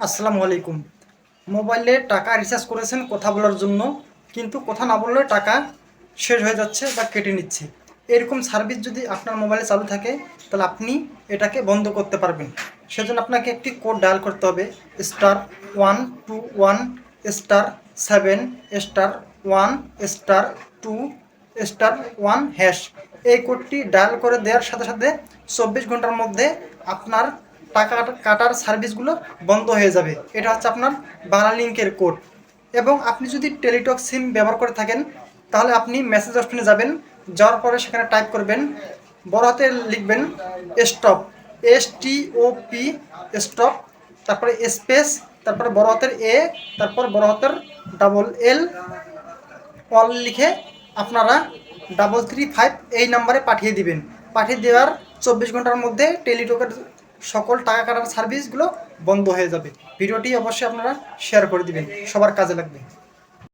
আসসালামু আলাইকুম। মোবাইলে টাকা রিচার্জ করেছেন কথা বলার জন্য, কিন্তু কথা না বললে টাকা শেষ হয়ে যাচ্ছে বা কেটে নিচ্ছে। এরকম সার্ভিস যদি আপনার মোবাইলে চালু থাকে, তাহলে আপনি এটাকে বন্ধ করতে পারবেন। সেজন্য আপনাকে একটি কোড ডায়াল করতে হবে star one two one star seven star one star two star one hash এই কোডটি ডায়াল করে দেওয়ার সাথে সাথে চব্বিশ ঘণ্টার মধ্যে আপনার টাকা কাটার সার্ভিসগুলো বন্ধ হয়ে যাবে। এটা হচ্ছে আপনার বাংলা লিঙ্কের কোড। এবং আপনি যদি টেলিটক সিম ব্যবহার করে থাকেন, তাহলে আপনি মেসেজ অপশনে যাবেন, যাওয়ার পরে সেখানে টাইপ করবেন বড় হাতে লিখবেন stop S T O P stop তারপরে স্পেস তারপরে বড় হাতের এ তারপর বড় হাতের ডাবল এল অল লিখে আপনারা ডাবল থ্রি ফাইভ এই নাম্বারে পাঠিয়ে দিবেন। পাঠিয়ে দেওয়ার চব্বিশ ঘণ্টার মধ্যে টেলিটকের সকল টাকা কাটার সার্ভিসগুলো বন্ধ হয়ে যাবে। ভিডিওটি অবশ্যই আপনারা শেয়ার করে দিবেন। সবার কাজে লাগবে।